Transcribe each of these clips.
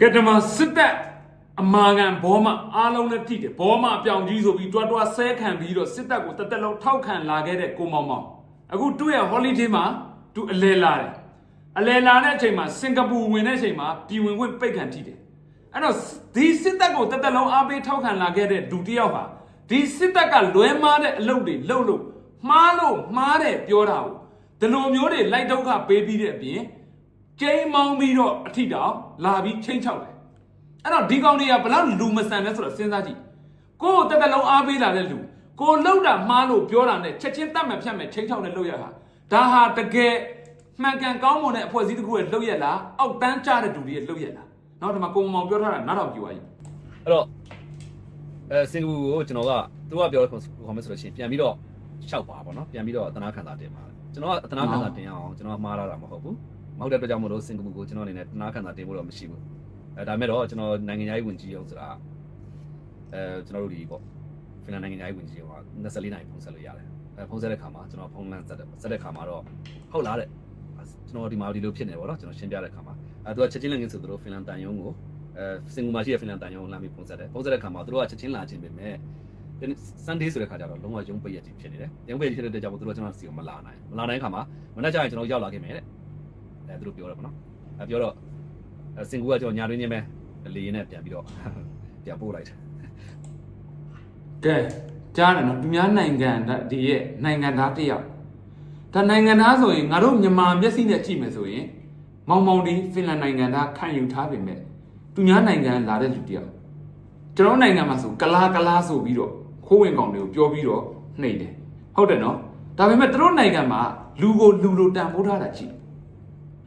ကဲတမစစ်တပ်အမာခံဘောမအားလုံးနဲ့ထိတယ်ဘောမအပြောင်ကြီးဆိုပြီးတွားတွားဆဲခံပြီးတော့စစ်တပ်ကိုတသက်လုံးထောက်ခံလာခဲ့တဲ့ကိုမောင်မောင်အခုသူ့ရဲ့ holiday မှာသူအလဲလာတယ်အလဲလာတဲ့အချိန်မှာစင်ကာပူဝင်တဲ့အချိန်မှာပြည်ဝင်ခွင့်ပိတ်ခံထိတယ်အဲ့တော့ဒီစစ်တပ်ကိုတသက်လုံးအားပေးထောက်ခံလာခဲ့တဲ့ဒုတိယဟာဒီစစ်တပ်ကလွဲမားတဲ့အလုပ်တွေလုပ်လို့မှားလို့မှားတယ်ပြောတာကိုဒီလိုမျိုးတွေလိုက်ဒုက္ခပေးပြီးတဲ့အပြင် ကျိန်းမောင်းပြီးတော့အထိတောင်လာပြီးချင်းချောက်တယ်အဲ့တော့ဒီကောင်တွေကဘလောက်လူမဆန်လဲဆိုတော့စဉ်းစားကြည့်ကိုယ်တက်တက်လုံးအားပေးလာတဲ့လူကိုလှုပ်တာမှားလို့ပြောတာနဲ့ချက်ချင်းတတ်မှတ်ဖြတ်မဲ့ချင်းချောက်နဲ့လှုပ်ရဟာဒါဟာတကယ်မှန်ကန်ကောင်းမွန်တဲ့အဖွဲ့အစည်းတစ်ခုရဲ့လှုပ်ရလားအောက်တန်းကျတဲ့လူတွေရဲ့လှုပ်ရလားနောက်ဒီမှာကိုမောင်ပြောထားတာနောက်တော့ပြောရည်အဲ့တော့အဲစင်ကာပူကိုကျွန်တော်ကသူကပြောခေါ်မယ်ဆိုလို့ရှိရင်ပြန်ပြီးတော့ရှောက်ပါပေါ့နော်ပြန်ပြီးတော့အသနာခံတာတင်ပါတယ်ကျွန်တော်ကအသနာခံတာတင်အောင်ကျွန်တော်မှားလာတာမဟုတ်ဘူး မဟုတ်တဲ့အတွက်ကြောင့်မလို့စင်ကာပူကိုကျွန်တော်အနေနဲ့သနာခံတာတင်ဖို့တော့မရှိဘူးအဲဒါမဲ့တော့ကျွန်တော်နိုင်ငံရေးဝန်ကြီးအောင်ဆိုတာအဲကျွန်တော်တို့ဒီပေါ့ဖင်လန်နိုင်ငံရေးဝန်ကြီးအောင်24နိုင်ဖုန်းဆက်လို့ရတယ်အဲဖုန်းဆက်တဲ့ခါမှာကျွန်တော်ဖုန်းလမ်းဆက်တယ်ဆက်တဲ့ခါမှာတော့ဟုတ်လားတဲ့ကျွန်တော်ဒီမှာဒီလိုဖြစ်နေပေါ့နော်ကျွန်တော်ရှင်းပြတဲ့ခါမှာအဲသူကချက်ချင်းလည်းငင်းဆိုသူတို့ဖင်လန်တန်ယုံကိုအဲစင်ကူမှာရှိတဲ့ဖင်လန်တန်ရုံကိုလာပြီးပုံစံတယ်ပုံစံတဲ့ခါမှာသူတို့ကချက်ချင်းလာချင်းပဲမဲ့ Sunday ဆိုတဲ့ခါကျတော့လုံးဝရုံးပိတ်ရခြင်းဖြစ်နေတယ်ရုံးပိတ်ဖြစ်တဲ့အတွက်ကြောင့်မို့သူတို့ကျွန်တော်စီကိုမလာနိုင်မလာနိုင်တဲ့ခါမှာမနေ့ကျရင်ကျွန်တော်ရောက်လာခဲ့မယ်တဲ့ အဲသူတို့ပြောတယ်ပေါ့နော်အဲပြောတော့အဲစင်ကူကကျွန်တော်ညာတွင်းချင်းပဲလေရင်နဲ့ပြန်ပြီးတော့ပြန်ပို့လိုက်တယ်ကဲကြားတယ်နော်သူများနိုင်ငံဒီရဲ့နိုင်ငံသားတစ်ယောက်ဒါနိုင်ငံသားဆိုရင်ငါတို့မြန်မာမျက်စိနဲ့ကြည့်မယ်ဆိုရင်မောင်မောင်ဒီဖင်လန်နိုင်ငံသားခံယူထားပေမဲ့သူများနိုင်ငံလာတဲ့လူတစ်ယောက်ကျွန်တော်နိုင်ငံမှာဆိုကလားကလားဆိုပြီးတော့ခိုးဝင်ကောင်တွေကိုပြောပြီးတော့နှိမ့်တယ်ဟုတ်တယ်နော်ဒါပေမဲ့သူတို့နိုင်ငံမှာလူကိုလူလိုတန်ဖိုးထားတာကြည့်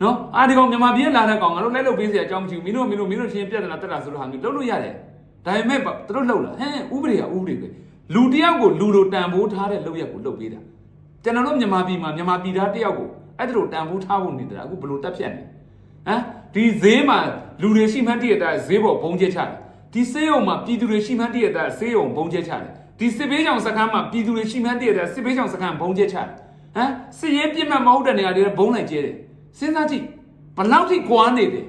နော်အာဒီကောင်မြန်မာပြည်လာတဲ့ကောင်ငါတို့လိုက်လို့ပေးစရာအကြောင်းမရှိဘူးမင်းတို့မင်းတို့မင်းတို့ချင်းပြဿနာတက်တာဆိုတော့ဟာမျိုးလုပ်လို့ရတယ်ဒါပေမဲ့သူတို့လှုပ်လာဟဲ့ဥပဒေကဥပဒေပဲလူတစ်ယောက်ကိုလူလိုတန်ဖိုးထားတဲ့လုပ်ရက်ကိုလုပ်ပေးတာကျွန်တော်တို့မြန်မာပြည်မှာမြန်မာပြည်သားတစ်ယောက်ကိုအဲ့ဒါလိုတန်ဖိုးထားဖို့နေတာအခုဘယ်လိုတက်ဖြတ်နေဟမ်ဒီဈေးမှာလူတွေရှိမှန်းတည့်ရတဲ့ဈေးပေါ်ဘုံကျက်ချတယ်ဒီစေးရုံမှာပြည်သူတွေရှိမှန်းတည့်ရတဲ့စေးရုံဘုံကျဲချတယ်ဒီစစ်ဘေးကြောင်စခန်းမှာပြည်သူတွေရှိမှန်းတည့်ရတဲ့စစ်ဘေးကြောင်စခန်းဘုံကျဲချတယ်ဟမ်စစ်ရေးပြစ်မှတ်မဟုတ်တဲ့နေရာတွေဘုံလိုက်ကျဲတယ် စဉ်းစားကြည့်ဘလောက်ထိကွာနေတယ်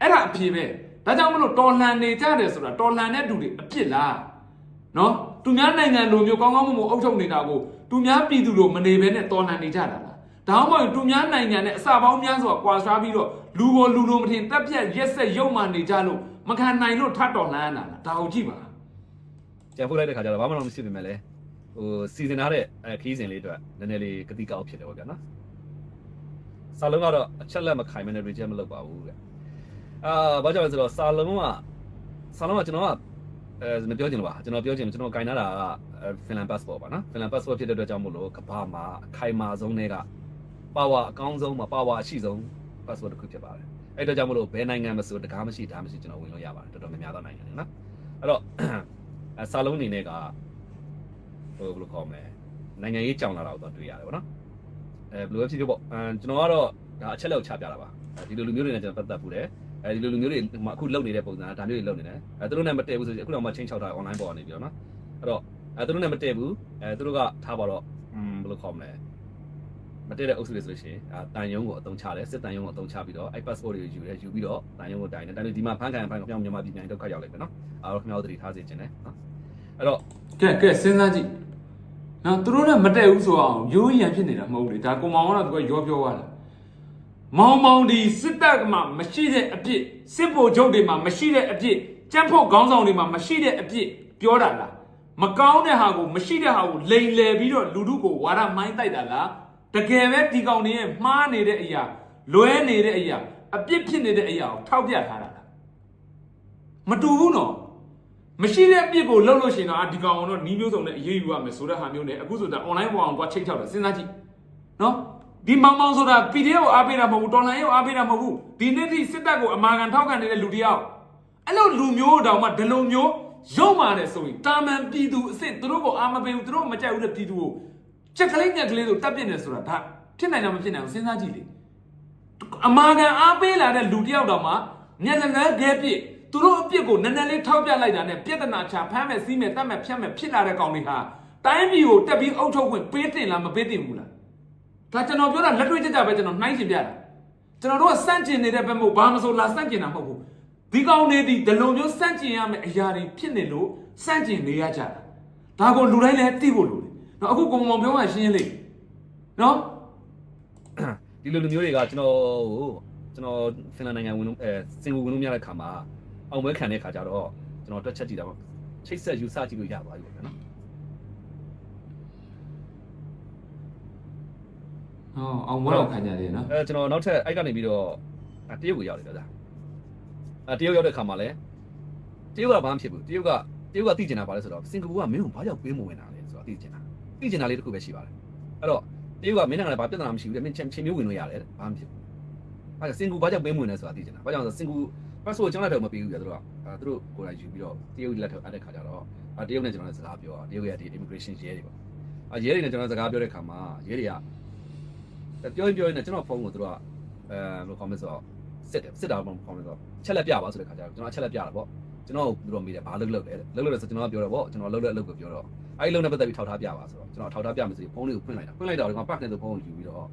အဲ့ဒါအဖြစ်ပဲဒါကြောင့်မလို့တော်လှန်နေကြတယ်ဆိုတာတော်လှန်တဲ့သူတွေအဖြစ်လားနော်သူများနိုင်ငံလိုမျိုးကောင်းကောင်းမွန်မွန်အုပ်ချုပ်နေတာကိုသူများပြည်သူတို့မနေဘဲနဲ့တော်လှန်နေကြတာလားဒါမှမဟုတ်သူများနိုင်ငံနဲ့အစာပေါင်းများစွာကွာခြားပြီးတော့လူကိုလူလိုမထင်တက်ပြက်ရက်ဆက်ရုံမှနေကြလို့မခံနိုင်လို့ထတ်တော်လှန်ရတာလားဒါကိုကြည့်ပါကြံပို့လိုက်တဲ့ခါကျတော့ဘာမှတော့မရှိပြင်မဲ့လဲဟိုစီစဉ်ထားတဲ့အဲခီးစဉ်လေးအတွက်နည်းနည်းလေးကတိကောက်ဖြစ်တယ်ပေါ့ဗျာနော် စာလုံးကတော့အချက်လက်မခိုင်မနဲ့ reject မလုပ်ပါဘူးဗျအာဘာကြောင့်လဲဆိုတော့စာလုံးကစာလုံးကကျွန်တော်ကအဲမပြောချင်လို့ပါကျွန်တော်ပြောချင်ကျွန်တော်ကင်ထားတာကဖင်လန် passport ပါနော်ဖင်လန် passport ဖြစ်တဲ့အတွက်ကြောင့်မို့လို့ကဘာမှာအခိုင်မာဆုံးတွေကပါဝါအကောင်းဆုံးမှာပါဝါအရှိဆုံး passport တစ်ခုဖြစ်ပါတယ်အဲ့အတွက်ကြောင့်မို့လို့ဘယ်နိုင်ငံမဆိုတကားမရှိဒါမှမရှိကျွန်တော်ဝင်လို့ရပါတယ်တော်တော်များများသောနိုင်ငံတွေနော်အဲ့တော့အဲစာလုံးအနေနဲ့ကဟိုဘယ်လိုခေါ်မလဲနိုင်ငံရေးကြောင်လာတာကိုတော့တွေ့ရတယ်ဗောနော် အဲဘယ်လိုပဲဖြစ်ဖြစ်ပေါ့အဲကျွန်တော်ကတော့ဒါအချက်လက်ကိုချပြတာပါအဲဒီလိုလူမျိုးတွေနဲ့ကျွန်တော်ပတ်သက်ဘူးတယ်အဲဒီလိုလူမျိုးတွေမှအခုလုပ်နေတဲ့ပုံစံဒါမျိုးတွေလုပ်နေတယ်အဲသူတို့နဲ့မတည့်ဘူးဆိုရင်အခုတော့မှချင်းချောက်တာ online ပေါ်နေပြီဗောနော်အဲ့တော့အဲသူတို့နဲ့မတည့်ဘူးအဲသူတို့ကထားပါတော့อืมဘယ်လိုခေါ်မလဲမတည့်တဲ့အုပ်စုတွေဆိုလို့ရှိရင်အဲတန်ယုံကိုအသုံးချတယ်စစ်တန်ယုံကိုအသုံးချပြီးတော့အဲ passport တွေကိုယူတယ်ယူပြီးတော့တန်ယုံကိုတိုင်တယ်တိုင်လို့ဒီမှာဖန်ကန်ဖန်ကန်ပြောင်းမြန်မာပြည်ပြန်ဒုက္ခရောက်လိုက်ပဲနော်အားတော့ခင်ဗျားတို့တတိထားစေချင်တယ်နော်အဲ့တော့ကဲကဲစဉ်းစားကြည့် နော်သူတို့နဲ့မတည့်ဘူးဆိုအောင်ရိုးရံဖြစ်နေတာမဟုတ်လေဒါကိုမောင်ကတော့သူကရောပြောသွားတာမောင်မောင်ဒီစစ်တပ်မှာမရှိတဲ့အပြစ်စစ်ဗိုလ်ချုပ်တွေမှာမရှိတဲ့အပြစ်ကြမ်းဖို့ခေါင်းဆောင်တွေမှာမရှိတဲ့အပြစ်ပြောတာလားမကောင်းတဲ့ဟာကိုမရှိတဲ့ဟာကိုလိန်လည်ပြီးတော့လူတို့ကိုဝါရမိုင်းတိုက်တာလားတကယ်ပဲဒီကောင်တွေရဲ့မှားနေတဲ့အရာလွဲနေတဲ့အရာအပြစ်ဖြစ်နေတဲ့အရာကိုထောက်ပြထားတာလားမတူဘူးနော် မရှိတဲ့အပြစ်ကိုလှုပ်လို့ရှိရင်တော့အာဒီကောင်ကတော့နီးမျိုးစုံနဲ့အရေးယူရမယ်ဆိုတဲ့ဟာမျိုးနဲ့အခုဆိုတာ online ပေါ်အောင်သွားချိန်ချောက်တယ်စဉ်းစားကြည့်နော်ဒီမောင်မောင်ဆိုတာ PDF ကိုအားပေးတာမဟုတ်ဘူးတော်လိုင်းကိုအားပေးတာမဟုတ်ဘူးဒီနေ့ထိစစ်တပ်ကိုအမာခံထောက်ခံနေတဲ့လူတယောက်အဲ့လိုလူမျိုးတောင်မှဒီလိုမျိုးရုံမာတယ်ဆိုရင်တာမန်ပြည်သူအစ်စ်သူတို့ကိုအားမပေးဘူးသူတို့မကြိုက်ဘူးတဲ့ပြည်သူကိုချက်ကလေးညက်ကလေးဆိုတပ်ပြစ်နေဆိုတာဒါဖြစ်နိုင်တာမဖြစ်နိုင်ဘူးစဉ်းစားကြည့်လေအမာခံအားပေးလာတဲ့လူတစ်ယောက်တော့မှမျက်နှာငယ်ပြဲပြစ် သူတို့အပြစ်ကိုနည်းနည်းလေးထောက်ပြလိုက်တာနဲ့ပြဿနာချဖမ်းမယ်စီးမယ်တတ်မယ်ဖြတ်မယ်ဖြစ်လာတဲ့ကောင်တွေဟာတိုင်းပြည်ကိုတက်ပြီးအုပ်ချုပ်ခွင့်ပေးတင်လားမပေးတင်ဘူးလားဒါကျွန်တော်ပြောတာလက်တွေ့ကြကြပဲကျွန်တော်နှိုင်းရှင်ပြတာကျွန်တော်တို့ကစန့်ကျင်နေတဲ့ဘက်မို့ဘာမဆိုလာစန့်ကျင်တာမဟုတ်ဘူးဒီကောင်တွေဒီဒီလိုမျိုးစန့်ကျင်ရမယ့်အရာတွေဖြစ်နေလို့စန့်ကျင်နေရကြတာဒါကိုလူတိုင်းလည်းသိဖို့လိုတယ်နော်အခုကောင်မောင်ပြောမှရှင်းလေးနော်ဒီလိုလူမျိုးတွေကကျွန်တော်ဟိုကျွန်တော်ဖင်လန်နိုင်ငံဝင်လို့အဲစင်ကာပူဝင်လို့များတဲ့ခါမှာ အောင်ပွဲခံတဲ့ခါကျတော့ကျွန်တော်တွက်ချက်ကြည့်တာပေါ့ချိတ်ဆက်ယူဆကြည့်လို့ရသွားပြီပေါ့နော်ဟောအောင်ပွဲတော့ခံကြတယ်နော်အဲကျွန်တော်နောက်ထပ်အဲ့ကနေပြီးတော့အဲတရုတ်ကိုရောက်တယ်ဗျာအဲတရုတ်ရောက်တဲ့ခါမှာလဲတရုတ်ကဘာမှဖြစ်ဘူးတရုတ်ကတရုတ်ကသိကျင်တာပါလဲဆိုတော့စင်ကာပူကမင်းကိုဘာကြောင့်ပေးမဝင်တာလဲဆိုတော့သိကျင်တာသိကျင်တာလေးတစ်ခုပဲရှိပါတယ်အဲ့တော့တရုတ်ကမင်းနိုင်ငံလည်းဘာပြဿနာမရှိဘူးတဲ့မင်းချင်းချင်းမျိုးဝင်လို့ရတယ်တဲ့ဘာမှဖြစ်ဘူး အဲ့ဒါစင်ကာပူဘာကြောင့်ပေးမဝင်လဲဆိုတာသိကျင်တာဘာကြောင့်လဲဆိုတော့စင်ကာပူ passport ကိုကျွန်တော်လက်ထက်မပေးဘူးပြသူတို့ကအဲသူတို့ကိုယ်တိုင်ယူပြီးတော့တရုတ်လက်ထက်အပ်တဲ့ခါကျတော့အဲတရုတ်နဲ့ကျွန်တော်လည်းစကားပြောတာတရုတ်ရဲ့ဒီ immigration ရဲတွေပေါ့အဲရဲတွေနဲ့ကျွန်တော်စကားပြောတဲ့ခါမှာရဲတွေကပြောရင်ပြောရင်လည်းကျွန်တော်ဖုန်းကိုသူတို့ကအဲဘယ်လိုခေါ်မလဲဆိုတော့စစ်တယ်စစ်တာဘာခေါ်မလဲဆိုတော့ချက်လက်ပြပါဆိုတဲ့ခါကျတော့ကျွန်တော်ချက်လက်ပြတာပေါ့ကျွန်တော်သူတို့မေးတယ်ဘာလုပ်လုပ်လဲလုပ်လုပ်လဲဆိုကျွန်တော်ကပြောတော့ပေါ့ကျွန်တော်လုပ်တဲ့အလုပ်ကိုပြောတော့အဲ့ဒီလုပ်နဲ့ပတ်သက်ပြီးထောက်ထားပြပါဆိုတော့ကျွန်တော်ထောက်ထားပြမယ်ဆိုရင်ဖုန်းလေးကိုဖွင့်လိုက်တာဖွင့်လိုက်တော့ဒီကောင်ပတ်နဲ့ဆိုဖုန်းကိုယူပြီးတော့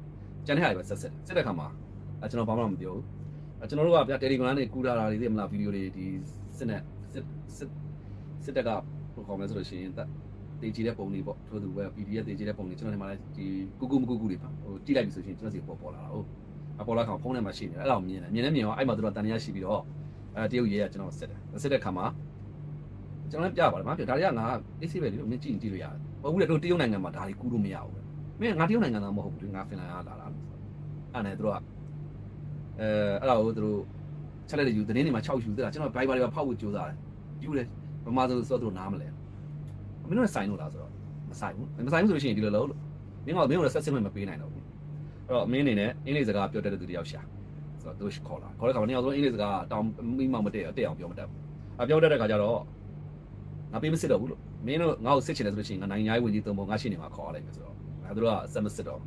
ကျန်တဲ့ဟာတွေပဲဆက်ဆက်တယ်စစ်တဲ့ခါမှာအဲ ကျွန်တော်ဘာမှမပြောဘူးအဲကျွန်တော်တို့ကဗျာတယ်လီဂရမ်နဲ့ကူတာတာတွေသိမလားဗီဒီယိုတွေဒီစစ်နဲ့စစ်စစ်စစ်တက်ကဘယ်လိုခေါ်မလဲဆိုလို့ရှိရင်တေးကြည့်တဲ့ပုံတွေပေါ့ထို့သူပဲ PDF တေးကြည့်တဲ့ပုံတွေကျွန်တော်ဒီမှာလည်းဒီကူကူမကူကူတွေပါဟိုကြည့်လိုက်ပြီဆိုရင်ကျွန်တော်စီပေါ်ပေါ်လာတာဟုတ်အပေါ်လာကောင်ဖုန်းထဲမှာရှိနေတယ်အဲ့ဒါကိုမြင်တယ်မြင်နေမြင်ရောအဲ့မှာသူတို့တန်တရားရှိပြီးတော့အဲတရုတ်ရဲကကျွန်တော်စစ်တယ်စစ်တဲ့ခါမှာကျွန်တော်လည်းပြပါတယ်မပြဒါတွေကငါအေးဆေးပဲလေမင်းကြည့်ရင်ကြည့်လို့ရတယ်ဘာဘူးလေတို့တရုတ်နိုင်ငံမှာဒါတွေကူးလို့မရဘူးပဲမင်းငါတရုတ်နိုင်ငံသားမဟုတ်ဘူးလေငါဖင်လန်ကလာတာအဲ့နဲ့သူတို့က အဲအဲ့ဒါကိုသူတို့ချက်လက်တွေယူသတင်းတွေမှာ6ယူသလားကျွန်တော် Viber တွေပါဖောက်ဖို့ကြိုးစားတယ်ယူတယ်ဗမာဆိုဆိုသူတို့နားမလဲမင်းတို့ဆိုင်လို့လားဆိုတော့မဆိုင်ဘူးမဆိုင်ဘူးဆိုလို့ရှိရင်ဒီလိုလို့မင်းကမင်းတို့ဆက်စစ်မှမပေးနိုင်တော့ဘူးအဲ့တော့မင်းအနေနဲ့အင်္ဂလိပ်စကားပြောတတ်တဲ့သူတယောက်ရှာဆိုတော့သူခေါ်လာခေါ်တဲ့ခါမှာနေအောင်ဆိုအင်္ဂလိပ်စကားတောင်းမိမောင်မတည့်အတက်အောင်ပြောမတတ်ဘူးအပြောတတ်တဲ့ခါကျတော့ငါပေးမစစ်တော့ဘူးလို့မင်းတို့ငါ့ကိုစစ်ချင်တယ်ဆိုလို့ရှိရင်ငါနိုင်ငံရေးဝန်ကြီးသုံးဖို့ငါရှိနေမှာခေါ်ရလိုက်မယ်ဆိုတော့ငါတို့ကအဆက်မစစ်တော့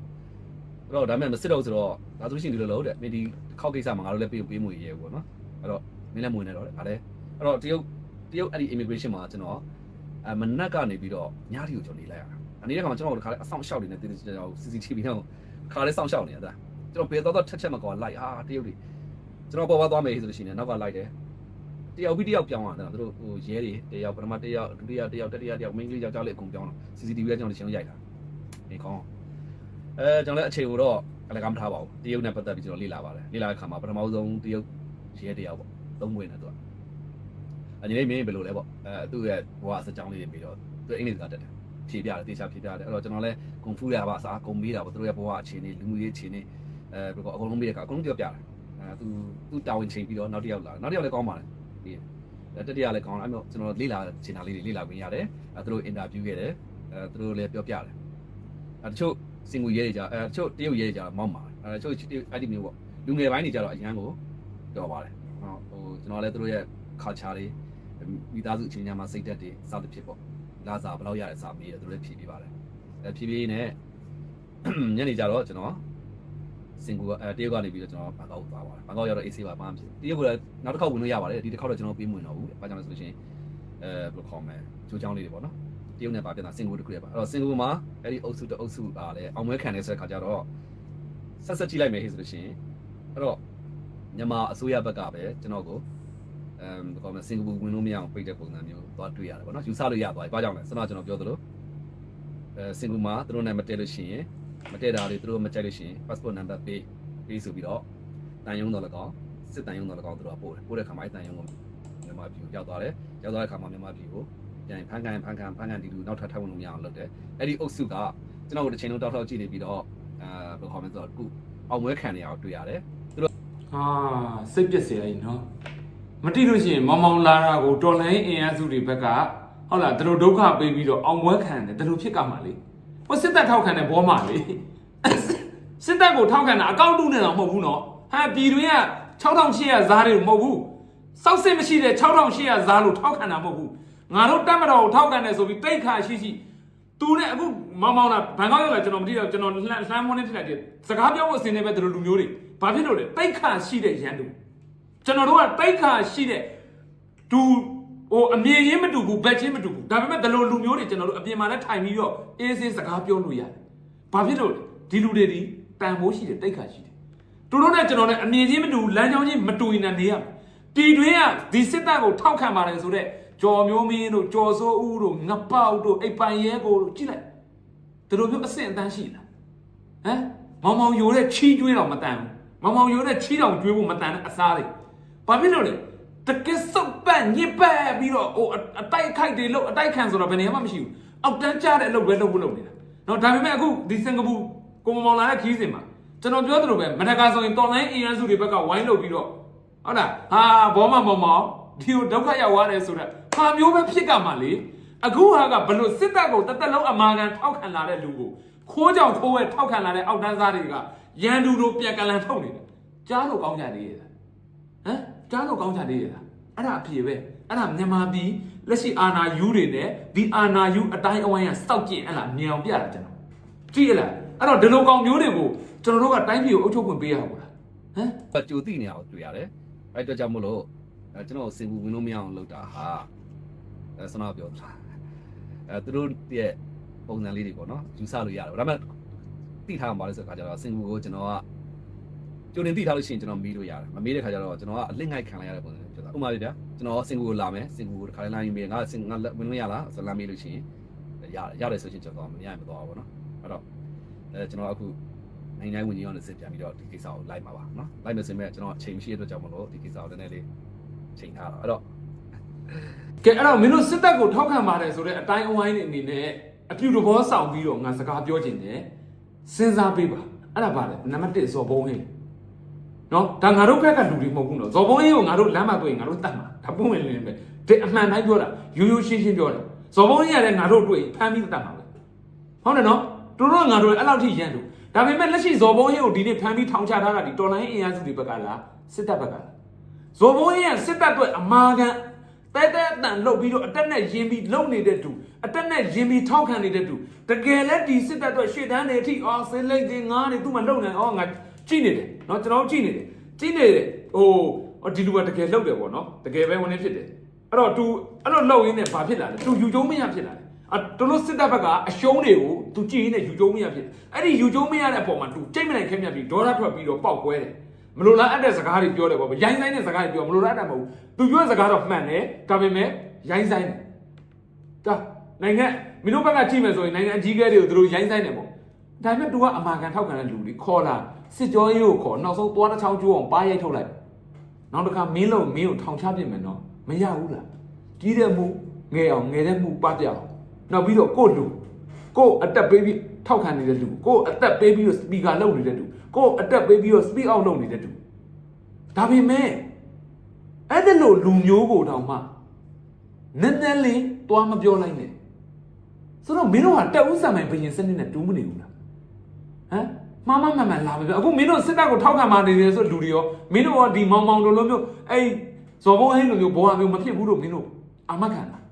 အဲ့တော့ဒါပေမဲ့မစစ်တော့ဆိုတော့ဒါဆိုလို့ရှိရင်ဒီလိုလို့တဲ့မင်းဒီခောက်ကိစ္စမှာငါတို့လည်းပေးပေးမွေရဲဘူးပေါ့နော်အဲ့တော့မင်းလည်းမွေနေတော့တဲ့ဒါလည်းအဲ့တော့တရုတ်တရုတ်အဲ့ဒီ immigration မှာကျွန်တော်အမနက်ကနေပြီးတော့ညတီကိုကျွန်တော်နေလိုက်ရတာအနေနဲ့ခါမှာကျွန်တော်တို့ခါလေးအဆောင်ရှောက်နေနေတည်တည်ကျွန်တော် CCTV နဲ့ခါလေးစောင့်ရှောက်နေတာကျွန်တော်ဘယ်တော့တော့ထက်ချက်မကောလိုက်ဟာတရုတ်တွေကျွန်တော်ပေါ်ပါသွားမယ်ဆိုလို့ရှိရင်နောက်ကလိုက်တယ်တယောက်ပြီးတယောက်ပြောင်းသွားတယ်သူတို့ဟိုရဲတွေတယောက်ပထမတယောက်ဒုတိယတယောက်တတိယတယောက်မင်းကလေးယောက်ျားလေးအကုန်ပြောင်းတော့ CCTV လည်းကျွန်တော်ရှင်းရိုက်တာဒီကောင်း အဲကျွန်တော်လည်းအခြေကိုတော့အလကားမထားပါဘူးတရုတ်နဲ့ပတ်သက်ပြီးကျွန်တော်လေ့လာပါတယ်လေ့လာတဲ့အခါမှာပထမဆုံးတရုတ်ရဲတယောက်ပေါ့သုံးဝင်တယ်သူကအညီလေးမင်းဘယ်လိုလဲပေါ့အဲသူ့ရဲ့ဘဝစကြောင်းလေးတွေပြီးတော့သူအင်္ဂလိပ်စကားတက်တယ်ဖြေပြတယ်တေချာဖြေပြတယ်အဲ့တော့ကျွန်တော်လည်းကွန်ဖူးရပါအစားအကုန်မေးတာပေါ့သူတို့ရဲ့ဘဝအခြေအနေလူမှုရေးအခြေအနေအဲဘယ်ကောအကုန်လုံးပြီးတဲ့အခါအကုန်လုံးပြောပြတယ်အဲသူသူတာဝန်ချိန်ပြီးတော့နောက်တစ်ယောက်လာနောက်တစ်ယောက်လည်းကောင်းပါတယ်ပြီးအဲတတိယလည်းကောင်းတယ်အဲ့တော့ကျွန်တော်လေ့လာချင်တာလေးတွေလေ့လာခွင့်ရတယ်အဲသူတို့အင်တာဗျူးခဲ့တယ်အဲသူတို့လည်းပြောပြတယ်အဲတချို့ စင်ကူရဲတွေကြအဲတချို့တရုတ်ရဲတွေကြမောက်ပါတယ်အဲတချို့အဲ့ဒီမျိုးပေါ့လူငယ်ပိုင်းတွေကြတော့အရန်ကိုပြောပါတယ်ဟောဟိုကျွန်တော်လည်းသူတို့ရဲ့ culture တွေမိသားစုအချင်းချင်းမှာစိတ်သက်တွေစသဖြင့်ပေါ့လာစားဘယ်လောက်ရတဲ့စာမေးတယ်သူတို့လည်းဖြေပေးပါတယ်အဲဖြေပေးနေညနေကြတော့ကျွန်တော်စင်ကူကအဲတရုတ်ကနေပြီးတော့ကျွန်တော်ဘန်ကောက်ကိုသွားပါတယ်ဘန်ကောက်ရောက်တော့ AC ပါဘာမှမဖြစ်ဘူးတရုတ်ကလည်းနောက်တစ်ခေါက်ဝင်လို့ရပါတယ်ဒီတစ်ခေါက်တော့ကျွန်တော်ပေးမဝင်တော့ဘူးတဲ့ဘာကြောင့်လဲဆိုလို့ရှိရင်အဲဘယ်လိုခေါ်မလဲဂျိုးချောင်းလေးတွေပေါ့နော် တရုတ်နဲ့ပါပြန်တာစင်ကူတစ်ခုရပါအဲ့တော့စင်ကူမှာအဲ့ဒီအုပ်စုတအုပ်စုအားလည်းအောင်မွဲခံနေဆိုတဲ့ခါကျတော့ဆက်ဆက်ကြည့်လိုက်မယ်ဟေ့ဆိုလို့ရှိရင်အဲ့တော့မြန်မာအစိုးရဘက်ကပဲကျွန်တော်ကိုအမ်ဘယ်လိုခေါ်မလဲစင်ကာပူဝင်လို့မရအောင်ပိတ်တဲ့ပုံစံမျိုးသွားတွေ့ရတယ်ပေါ့နော်ယူဆလို့ရသွားပြီဘာကြောင့်လဲစတော့ကျွန်တော်ပြောသလိုအဲစင်ကာပူမှာသူတို့နဲ့မတည့်လို့ရှိရင်မတည့်တာတွေသူတို့မကြိုက်လို့ရှိရင် passport number ပေးပေးဆိုပြီးတော့တန်ယုံတော်လည်းကောင်းစစ်တန်ယုံတော်လည်းကောင်းသူတို့ကပို့တယ်ပို့တဲ့ခါမှာအဲတန်ယုံကိုမြန်မာပြည်ကိုရောက်သွားတယ်ရောက်သွားတဲ့ခါမှာမြန်မာပြည်ကို ပြန်ဖန်ကန်ဖန်ကန်ဖန်ကန်ဒီလူနောက်ထပ်ထပ်ဝင်လို့မရအောင်လုပ်တယ်အဲ့ဒီအုပ်စုကကျွန်တော်တို့တစ်ချိန်လုံးတောက်တောက်ကြည့်နေပြီးတော့အဲဘယ်လိုခေါ်မလဲဆိုတော့အခုအောင်မွဲခံနေအောင်တွေ့ရတယ်ဟာစိတ်ပျက်စရာကြီးနော်မတိလို့ရှိရင်မောင်မောင်လာတာကိုတော်လိုင်းအင်အားစုတွေဘက်ကဟုတ်လားသူတို့ဒုက္ခပေးပြီးတော့အောင်ပွဲခံတယ်သူတို့ဖြစ်ကမှာလေဟိုစစ်တပ်ထောက်ခံတဲ့ဘောမှာလေစစ်တပ်ကိုထောက်ခံတာအကောင့်တူနဲ့တော့မဟုတ်ဘူးနော်ဟာပြည်တွင်းက6800ဇားတွေမဟုတ်ဘူးစောက်စစ်မရှိတဲ့6800ဇားလို့ထောက်ခံတာမဟုတ်ဘူး ငါတို့တက်မတော်ကိုထောက်ခံတယ်ဆိုပြီးတိတ်ခါရှိရှိသူနဲ့အခုမောင်မောင်လာဘန်ကောက်ရောက်လာကျွန်တော်မသိတော့ကျွန်တော်လှမ်းလှမ်းမွန်းနေဖြစ်လိုက်တယ်စကားပြောဖို့အစင်းနေပဲသူတို့လူမျိုးတွေဘာဖြစ်လို့လဲတိတ်ခါရှိတဲ့ရန်သူကျွန်တော်တို့ကတိတ်ခါရှိတဲ့သူဟိုအမြင်ချင်းမတူဘူးဘက်ချင်းမတူဘူးဒါပေမဲ့ဒီလိုလူမျိုးတွေကျွန်တော်တို့အပြင်မှာလည်းထိုင်ပြီးတော့အေးဆေးစကားပြောလို့ရတယ်။ဘာဖြစ်လို့လဲဒီလူတွေဒီတန်ဖိုးရှိတယ်တိတ်ခါရှိတယ်။သူတို့နဲ့ကျွန်တော်နဲ့အမြင်ချင်းမတူဘူးလမ်းကြောင်းချင်းမတူရင်လည်းနေရမယ်တီတွင်းကဒီစစ်တပ်ကိုထောက်ခံပါတယ်ဆိုတော့ ကြော်မျိုးမင်းတို့ကြော်စိုးဦးတို့ငပောက်တို့အိပ်ပိုင်ရဲကိုတို့ကြည့်လိုက်သူတို့မျိုးအဆင့်အတန်းရှိလားဟမ်မောင်မောင်ယိုတဲ့ချီးကျွေးတော့မတန်ဘူးမောင်မောင်ယိုတဲ့ချီးတော်ကျွေးဖို့မတန်တဲ့အစားတွေဘာဖြစ်လို့လဲတကယ်စုပ်ပတ်ညစ်ပတ်ပြီးတော့ဟိုအတိုက်ခိုက်တွေလို့အတိုက်ခံဆိုတော့ဘယ်နေမှမရှိဘူးအောက်တန်းကျတဲ့အလုပ်ပဲလုပ်ဖို့လုပ်နေတာနော်ဒါပေမဲ့အခုဒီစင်ကာပူကိုမမောင်လာတဲ့ခီးစဉ်မှာကျွန်တော်ပြောသလိုပဲမနက်ကဆိုရင်တော်လိုင်းအင်အားစုတွေဘက်ကဝိုင်းလုပ်ပြီးတော့ဟုတ်လားဟာဘောမမောင်မောင် ဒီကိုဒုက္ခရောက်သွားတယ်ဆိုတော့ဟာမျိုးပဲဖြစ်ကမှာလေအခုဟာကဘလို့စစ်တပ်ကိုတသက်လုံးအမာခံထောက်ခံလာတဲ့လူကိုခိုးကြောင်ခိုးဝဲထောက်ခံလာတဲ့အောက်တန်းသားတွေကရန်သူတို့ပြန်ကလန်ထုတ်နေတယ်ကြားလို့ကောင်းကြသေးရဲ့လားဟမ်ကြားလို့ကောင်းကြသေးရဲ့လားအဲ့ဒါအဖြေပဲအဲ့ဒါမြန်မာပြည်လက်ရှိအာဏာယူတွေနဲ့ဒီအာဏာယူအတိုင်းအဝိုင်းကစောက်ကျင်အဲ့လားမြင်အောင်ပြတာကျွန်တော်ကြည့်ရလားအဲ့တော့ဒီလိုကောင်မျိုးတွေကိုကျွန်တော်တို့ကတိုင်းပြည်ကိုအုပ်ချုပ်ခွင့်ပေးရဘူးလားဟမ်ကြိုသိနေအောင်တွေ့ရတယ်အဲ့အတွက်ကြောင့်မို့လို့ အဲကျွန်တော်စင်ဘူးဝင်လို့မရအောင်လုပ်တာဟာအဲဆန္ဒပြောတာအဲသူတို့ရဲ့ပုံစံလေးတွေပေါ့နော်ယူဆလို့ရတယ်ဒါပေမဲ့သိထားမှာပါလဲဆိုတဲ့ခါကျတော့စင်ဘူးကိုကျွန်တော်ကကြိုတင်သိထားလို့ရှိရင်ကျွန်တော်မီးလို့ရတယ်မမီးတဲ့ခါကျတော့ကျွန်တော်ကအလစ်ငိုက်ခံလိုက်ရတဲ့ပုံစံဖြစ်သွားဥပမာလေးဗျာကျွန်တော်စင်ဘူးကိုလာမယ်စင်ဘူးကိုတစ်ခါလေးလိုင်းမေးငါစင်ငါဝင်လို့ရလားဆိုလာမေးလို့ရှိရင်ရတယ်ရတယ်ဆိုရင်ကျွန်တော်မရရင်မသွားဘူးပေါ့နော်အဲ့တော့အဲကျွန်တော်အခု နိုင်တိုင်းဝင်ကြီးအောင်လည်းစစ်ပြန်ပြီးတော့ဒီကိစ္စကိုလိုက်မှာပါเนาะလိုက်မယ်ဆိုရင်ကျွန်တော်အချိန်မရှိတဲ့အတွက်ကြောင့်မလို့ဒီကိစ္စကိုနည်းနည်းလေး ချိန်ထားတာအဲ့တော့ကဲအဲ့တော့မင်းတို့စစ်တပ်ကိုထောက်ခံပါတယ်ဆိုတဲ့အတိုင်းအဝိုင်းတွေအနေနဲ့အပြူတဘောဆောင်ပြီးတော့ငါစကားပြောချင်တယ်စဉ်းစားပေးပါအဲ့ဒါပါလေနံပါတ်1ဇော်ဘုံဟင်းနော်ဒါငါတို့ဘက်ကလူတွေမဟုတ်ဘူးနော်ဇော်ဘုံဟင်းကိုငါတို့လမ်းမှာတွေ့ရင်ငါတို့တတ်မှာဒါပုံဝင်လင်းပဲဒီအမှန်တိုင်းပြောတာရိုးရိုးရှင်းရှင်းပြောတာဇော်ဘုံဟင်းကလည်းငါတို့တွေ့ဖမ်းပြီးတတ်မှာပဲဟုတ်တယ်နော်သူတို့ကငါတို့အဲ့လောက်ထိရန်လို့ဒါပေမဲ့လက်ရှိဇော်ဘုံဟင်းကိုဒီနေ့ဖမ်းပြီးထောင်ချထားတာဒီတော်လိုင်းအင်အားစုတွေဘက်ကလားစစ်တပ်ဘက်ကလား ဇော်ဘုံရင်ကစစ်တပ်အတွက်အမာခံတဲတဲအတန်လှုပ်ပြီးတော့အတက်နဲ့ယင်ပြီးလုံနေတဲ့သူအတက်နဲ့ယင်ပြီးထောက်ခံနေတဲ့သူတကယ်လည်းဒီစစ်တပ်အတွက်ရှေ့တန်းနေအထိအော်ဆင်းလိုက်တွေငားနေသူ့မှာလုံနေအော်ငါကြည့်နေတယ်เนาะကျွန်တော်ကြည့်နေတယ်ကြည့်နေတယ်ဟိုဟိုဒီလူကတကယ်လှုပ်တယ်ပေါ့เนาะတကယ်ပဲဝင်နေဖြစ်တယ်အဲ့တော့ तू အဲ့လိုလှုပ်ရင်းနဲ့ဘာဖြစ်လာလဲ तू ယူကျုံမရဖြစ်လာတယ်အတူလို့စစ်တပ်ဘက်ကအရှုံးတွေကို तू ကြည့်ရင်းနဲ့ယူကျုံမရဖြစ်တယ်အဲ့ဒီယူကျုံမရတဲ့အပေါ်မှာ तू ကြိတ်မနိုင်ခဲမြတ်ပြီးဒေါသထွက်ပြီးတော့ပောက်ကွဲတယ် မလိုလားအပ်တဲ့စကားတွေပြောတယ်ပေါ့ဗျရိုင်းဆိုင်တဲ့စကားတွေပြောမလိုလားအပ်တာမဟုတ်ဘူးသူပြောတဲ့စကားတော့မှန်တယ်ဒါပေမဲ့ရိုင်းဆိုင်တယ်ဒါနိုင်ငံမင်းတို့ဘက်ကကြည့်မယ်ဆိုရင်နိုင်ငံအကြီးအကဲတွေကိုသူတို့ရိုင်းဆိုင်တယ်ပေါ့ဒါပေမဲ့ तू ကအမာခံထောက်ခံတဲ့လူတွေခေါ်လာစစ်ကြောရေးကိုခေါ်နောက်ဆုံးသွားတစ်ချောင်းကျိုးအောင်ပါရိုက်ထုတ်လိုက်နောက်တစ်ခါမင်းလုံးမင်းကိုထောင်ချပြစ်မယ်နော်မရဘူးလားကြီးတဲ့မှုငယ်အောင်ငယ်တဲ့မှုပတ်ပြအောင်နောက်ပြီးတော့ကို့လူကို့အတက်ပေးပြီး ထောက်ခံနေတဲ့လူကို့အသက်ပေးပြီးတော့စပီကာလုပ်နေတဲ့လူကို့အတက်ပေးပြီးတော့စပီအောက်လုပ်နေတဲ့လူဒါပေမဲ့အဲ့ဒါလို့လူမျိုးကိုတောင်မှနည်းနည်းလေးတွားမပြောလိုက်နဲ့ဆိုတော့မင်းတို့ကတက်ဦးဆံမိုင်ဘယင်စနစ်နဲ့တူးမနေဘူးလားဟမ်မမမမလာပဲအခုမင်းတို့စစ်တပ်ကိုထောက်ခံပါနေတယ်ဆိုလူတွေရောမင်းတို့ကဒီမောင်မောင်တို့လိုမျိုးအဲ့ဇော်ဘုံဟင်းလိုမျိုးဘောဟာမျိုးမဖြစ်ဘူးလို့မင်းတို့အာမခံလား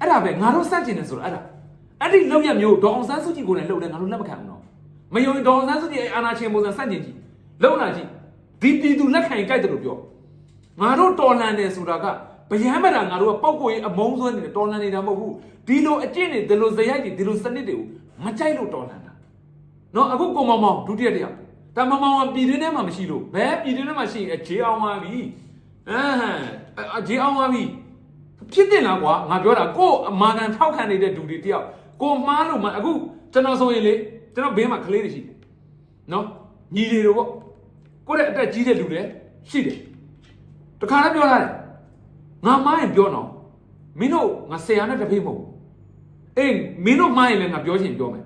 အဲ့ဒါပဲငါတို့စန့်ကျင်တယ်ဆိုတော့အဲ့ဒါ အဲ့ဒီလောက်ရမျိုးဒေါအောင်ဆန်းစုကြည်ကိုလည်းလှုပ်တယ်ငါတို့လက်မခံဘူးနော်မယုံရင်ဒေါအောင်ဆန်းစုကြည်အဲ့အာနာချင်းပုံစံစန့်ကျင်ကြည့်လုံလာကြည့်ဒီပြည်သူလက်ခံကြိုက်တယ်လို့ပြောငါတို့တော်လန်တယ်ဆိုတာကဗျမ်းမတာငါတို့ကပောက်ကိုရေးအမုန်းစွဲနေတယ်တော်လန်နေတာမဟုတ်ဘူးဒီလိုအကျင့်တွေဒီလိုဇယိုက်တွေဒီလိုစနစ်တွေကိုမကြိုက်လို့တော်လန်တာနော်အခုကိုမောင်မောင်ဒုတိယတစ်ယောက်ဒါမောင်မောင်ကပြည်တွင်းထဲမှာမရှိလို့ဘယ်ပြည်တွင်းထဲမှာရှိရင်အခြေအောင်ပါပြီအဟမ်းအခြေအောင်ပါပြီဖြစ်တင်လားကွာငါပြောတာကို့အမာခံထောက်ခံနေတဲ့ဒူတွေတယောက် ကိုမှားလို့မအခုကျွန်တော်ဆိုရင်လေကျွန်တော်ဘေးမှာကလေးတွေရှိတယ်နော်ညီတွေတို့ပေါ့ကိုယ့်ရဲ့အတက်ကြီးတဲ့လူတွေရှိတယ်တခါလည်းပြောလာတယ်ငါမိုင်းပြောတော့မင်းတို့ငါဆရာနဲ့တဖေးမဟုတ်ဘူးအေးမင်းတို့မိုင်းလည်းငါပြောချင်ပြောမယ်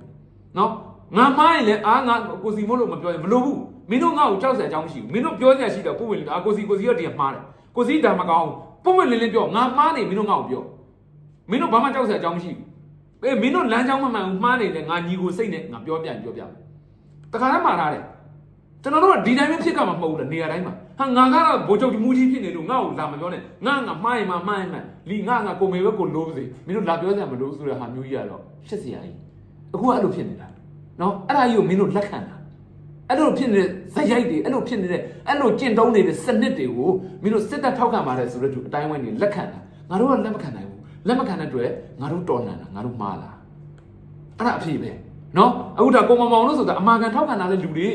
နော်ငါမိုင်းလည်းအာငါကိုစီမို့လို့မပြောရင်မလို့ဘူးမင်းတို့ငါ့ကိုကြောက်စရာအကြောင်းမရှိဘူးမင်းတို့ပြောစရာရှိတော့ပုံဝင်အာကိုစီကိုစီရောဒီမှားတယ်ကိုစီဒါမကောင်းပုံဝင်လင်းလင်းပြောငါမှားနေမင်းတို့ငါ့ကိုပြောမင်းတို့ဘာမှကြောက်စရာအကြောင်းမရှိဘူး အေးမင်းတို့လမ်းကြောင်းမမှန်ဘူးမှားနေတယ်ငါညီကိုစိတ်နဲ့ငါပြောပြရင်ပြောပြမယ်တခါလည်းမှားထားတယ်ကျွန်တော်တို့ကဒီတိုင်းပဲဖြစ်ကမှာမဟုတ်ဘူးလားနေရာတိုင်းမှာဟာငါကတော့ဗိုလ်ချုပ်ကြီးမူကြီးဖြစ်နေလို့ငါ့ကိုလာမပြောနဲ့ငါငါမှားရင်မှမှားရင်မှလီငါငါကိုမေပဲကိုလိုးပါစေမင်းတို့လာပြောစရာမလိုဆိုတဲ့ဟာမျိုးကြီးကတော့ရှက်စရာကြီးအခုကအဲ့လိုဖြစ်နေတာနော်အဲ့ဒါကြီးကိုမင်းတို့လက်ခံတာအဲ့လိုဖြစ်နေတဲ့ဇယိုက်တွေအဲ့လိုဖြစ်နေတဲ့အဲ့လိုကျင့်တုံးနေတဲ့စနစ်တွေကိုမင်းတို့စစ်တပ်ထောက်ခံပါတယ်ဆိုတဲ့သူအတိုင်းဝိုင်းတွေလက်ခံတာငါတို့ကလက်မခံနိုင်ဘူး လက်မခံတဲ့အတွက်ငါတို့တော်နန်တာငါတို့မှားလာအဲ့ဒါအဖြစ်ပဲနော်အခုဒါကိုမမောင်လို့ဆိုတာအမာခံထောက်ခံတာတဲ့လူတွေ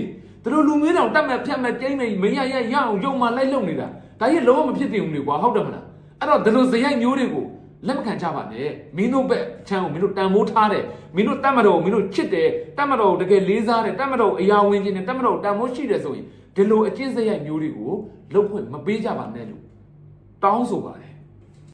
သူတို့လူမျိုးတောင်တတ်မဲ့ဖြတ်မဲ့ကျိမ့်မဲ့မရရရအောင်ရုံမှလိုက်လုံနေတာဒါကြီးလုံးဝမဖြစ်သင့်ဘူးလေကွာဟုတ်တယ်မလားအဲ့တော့ဒီလိုဇယိုက်မျိုးတွေကိုလက်မခံကြပါနဲ့မင်းတို့ဘက်ချမ်းကိုမင်းတို့တန်မိုးထားတယ်မင်းတို့တတ်မတော်ကိုမင်းတို့ချစ်တယ်တတ်မတော်ကိုတကယ်လေးစားတယ်တတ်မတော်ကိုအရာဝင်ခြင်းနဲ့တတ်မတော်ကိုတန်မိုးရှိတယ်ဆိုရင်ဒီလိုအကျင့်ဇယိုက်မျိုးတွေကိုလှုပ်ခွင့်မပေးကြပါနဲ့လို့တောင်းဆိုပါတယ်